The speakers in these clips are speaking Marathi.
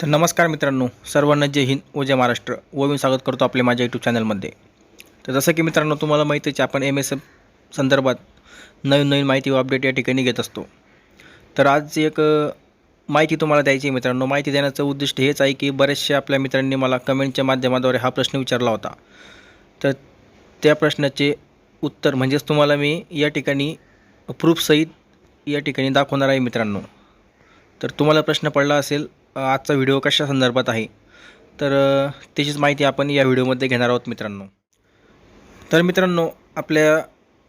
तर नमस्कार मित्रांनो सर्वांना जय हिंद व जय महाराष्ट्र. व मी स्वागत करतो आपले माझ्या यूट्यूब चॅनलमध्ये तर जसं की मित्रांनो तुम्हाला माहिती आहे की आपण एम एस एफ संदर्भात नवीन नवीन माहिती व अपडेट या ठिकाणी घेत असतो. तर आज एक माहिती तुम्हाला द्यायची आहे मित्रांनो. माहिती देण्याचं उद्दिष्ट हेच आहे की बरेचशा आपल्या मित्रांनी मला कमेंटच्या माध्यमाद्वारे हा प्रश्न विचारला होता. तर त्या प्रश्नाचे उत्तर म्हणजेच तुम्हाला मी या ठिकाणी प्रूफसहित या ठिकाणी दाखवणार आहे मित्रांनो. तर तुम्हाला प्रश्न पडला असेल आजचा व्हिडिओ कशा संदर्भात आहे? तर त्याचीच माहिती आपण या व्हिडिओमध्ये घेणार आहोत मित्रांनो. तर मित्रांनो आपल्या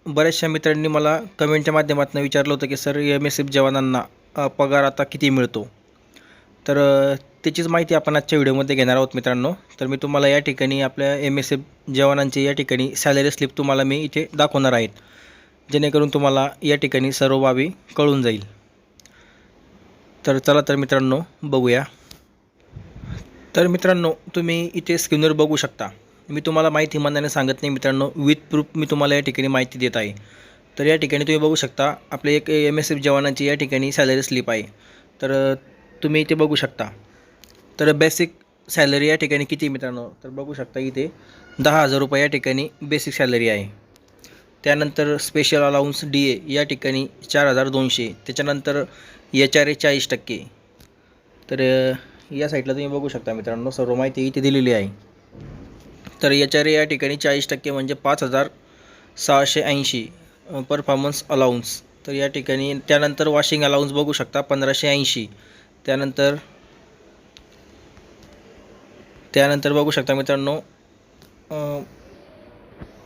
बऱ्याचशा मित्रांनी मला कमेंटच्या माध्यमातून विचारलं होतं की सर एम एस एफ जवानांना पगार आता किती मिळतो? तर त्याचीच माहिती आपण आजच्या व्हिडिओमध्ये घेणार आहोत मित्रांनो. तर मी तुम्हाला या ठिकाणी आपल्या एम एस एफ जवानांची या ठिकाणी सॅलरी स्लिप तुम्हाला मी इथे दाखवणार आहेत जेणेकरून तुम्हाला या ठिकाणी सर्व बाबी कळून जाईल. तर चला तर मित्रांनो बघूया. तर मित्रांनो तुम्ही इथे स्क्रीनवर बघू शकता. मी तुम्हाला माहिती मनाने सांगत नाही मित्रांनो विथ प्रूफ मी तुम्हाला या ठिकाणी माहिती देत आहे. तर या ठिकाणी तुम्ही बघू शकता आपले एक एम एस एफ जवानांची या ठिकाणी सॅलरी स्लिप आहे. तर तुम्ही इथे बघू शकता. तर बेसिक सॅलरी या ठिकाणी किती मित्रांनो? तर बघू शकता इथे दहा हजार रुपये या ठिकाणी बेसिक सॅलरी आहे. त्यानंतर स्पेशल अलाउन्स डी ए या ठिकाणी चार हजार दोनशे. त्याच्यानंतर एच आर ए चाळीस टक्के. तर या साईडला तुम्ही बघू शकता मित्रांनो सर्व माहिती इथे दिलेली आहे. तर एच आर ए या ठिकाणी चाळीस टक्के म्हणजे पाच हजार सहाशे ऐंशी परफॉर्मन्स अलाउन्स तर या ठिकाणी त्यानंतर वॉशिंग अलाउन्स बघू शकता पंधराशे ऐंशी. त्यानंतर त्यानंतर बघू शकता मित्रांनो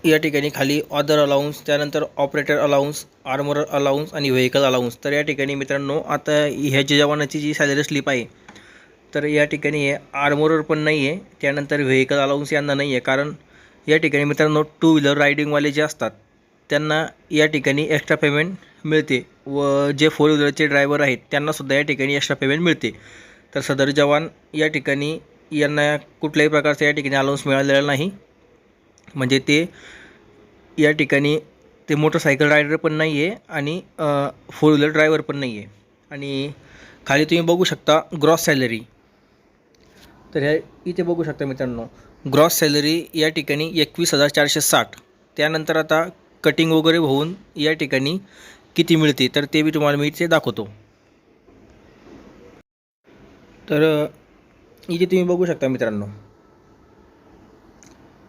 या ठिकाणी खाली ऑदर अलाउन्स त्यानंतर ऑपरेटर अलाउन्स आर्मर अलाउन्स आणि व्हेकल अलाउन्स तर या ठिकाणी मित्रांनो आता ह्याच्या जवानाची जी सॅलरी स्लिप आहे तर या ठिकाणी हे आर्मोरर पण नाही आहे त्यानंतर व्हेकल अलाउन्स यांना नाही आहे कारण या ठिकाणी मित्रांनो टू व्हीलर रायडिंगवाले जे असतात त्यांना या ठिकाणी एक्स्ट्रा पेमेंट मिळते. व जे फोर व्हीलरचे ड्रायव्हर आहेत त्यांनासुद्धा या ठिकाणी एक्स्ट्रा पेमेंट मिळते. तर सदर जवान या ठिकाणी यांना कुठल्याही प्रकारचा या ठिकाणी अलाउन्स मिळालेला नाही. म्हणजे ते या ठिकाणी ते मोटरसायकल रायडर पण नाही आहे आणि फोर व्हीलर ड्रायव्हर पण नाही आहे आणि खाली तुम्ही बघू शकता ग्रॉस सॅलरी तर ह्या इथे बघू शकता मित्रांनो ग्रॉस सॅलरी या ठिकाणी एकवीस हजार चारशे साठ. त्यानंतर आता कटिंग वगैरे होऊन या ठिकाणी किती मिळते तर ते बी तुम्हाला मी इथे दाखवतो. तर इथे तुम्ही बघू शकता मित्रांनो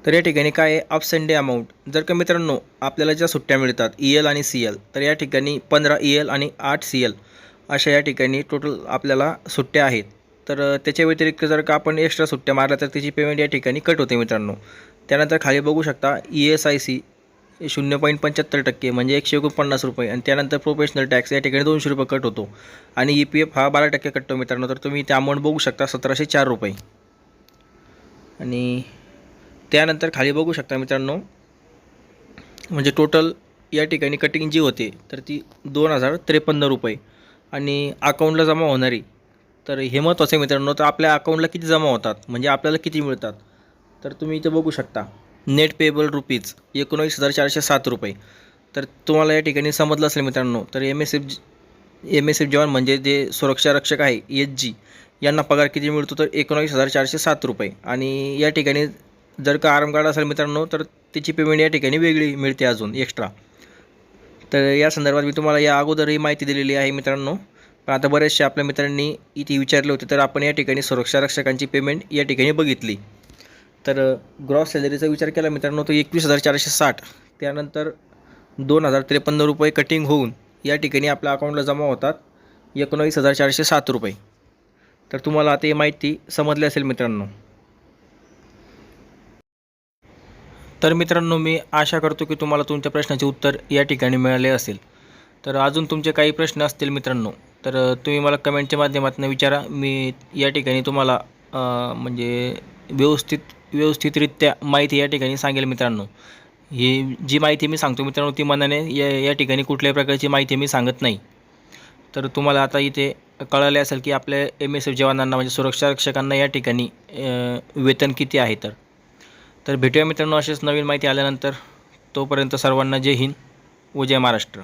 तर या ठिकाणी काय आहे? अप्स अँड डे अमाऊंट जर का मित्रांनो आपल्याला ज्या सुट्ट्या मिळतात ई एल आणि सी एल तर या ठिकाणी पंधरा ई एल आणि आठ सी एल अशा या ठिकाणी टोटल आपल्याला सुट्ट्या आहेत. तर त्याच्या व्यतिरिक्त जर का आपण एक्स्ट्रा सुट्ट्या मारल्या तर त्याची पेमेंट या ठिकाणी कट होते मित्रांनो. त्यानंतर खाली बघू शकता ई एस आय सी शून्य पॉईंट पंच्याहत्तर टक्के म्हणजे एकशे एकोणपन्नास रुपये आणि त्यानंतर प्रोफेशनल टॅक्स या ठिकाणी दोनशे रुपये कट होतो. आणि ई पी एफ हा बारा टक्के कटतो मित्रांनो तर तुम्ही त्या अमाऊंट बघू शकता सतराशे चार रुपये. आणि त्यानंतर खाली बघू शकता मित्रांनो म्हणजे टोटल या ठिकाणी कटिंग जी होते तर ती दोन हजार त्रेपन्न रुपये. आणि अकाऊंटला जमा होणारी तर हे महत्त्वाचं आहे मित्रांनो तर आपल्या अकाऊंटला किती जमा होतात म्हणजे आपल्याला किती मिळतात? तर तुम्ही इथे बघू शकता नेट पेबल रुपीज एकोणवीस हजार चारशे सात रुपये. तर तुम्हाला या ठिकाणी समजलं असेल मित्रांनो तर M S F M S F जवान म्हणजे जे सुरक्षा रक्षक आहे एच जी यांना पगार किती मिळतो तर एकोणावीस हजार चारशे सात रुपये. आणि या ठिकाणी जर का आराम कार्ड असेल मित्रांनो तर त्याची पेमेंट या ठिकाणी वेगळी मिळते अजून एक्स्ट्रा तर या संदर्भात मी तुम्हाला या अगोदरही माहिती दिलेली आहे मित्रांनो. पण आता बरेचसे आपल्या मित्रांनी इथे विचारले होते तर आपण या ठिकाणी सुरक्षा रक्षकांची पेमेंट या ठिकाणी बघितली. तर ग्रॉस सॅलरीचा विचार केला मित्रांनो तो एकवीस हजार चारशे साठ. त्यानंतर दोन हजार त्रेपन्न रुपये कटिंग होऊन या ठिकाणी आपल्या अकाउंटला जमा होतात एकोणावीस हजार चारशे सात रुपये. तर तुम्हाला आता ही माहिती समजली असेल मित्रांनो. तर मित्रांनो मी आशा करतो की तुम्हाला तुमच्या प्रश्नाचे उत्तर या ठिकाणी मिळाले असेल. तर अजून तुमचे काही प्रश्न असतील मित्रांनो तर तुम्ही मला कमेंटच्या माध्यमातून विचारा. मी या ठिकाणी तुम्हाला म्हणजे व्यवस्थित व्यवस्थितरित्या माहिती या ठिकाणी सांगेल मित्रांनो. ही जी माहिती मी सांगतो मित्रांनो ती मनाने या या ठिकाणी कुठल्याही प्रकारची माहिती मी सांगत नाही. तर तुम्हाला आता इथे कळाले असेल की आपल्या एम एस एफ जवानांना म्हणजे सुरक्षा रक्षकांना या ठिकाणी वेतन किती आहे तर. तर भेटूया मित्रांनो असेच नवीन माहिती आल्यानंतर. तोपर्यंत सर्वांना जय हिंद व जय महाराष्ट्र.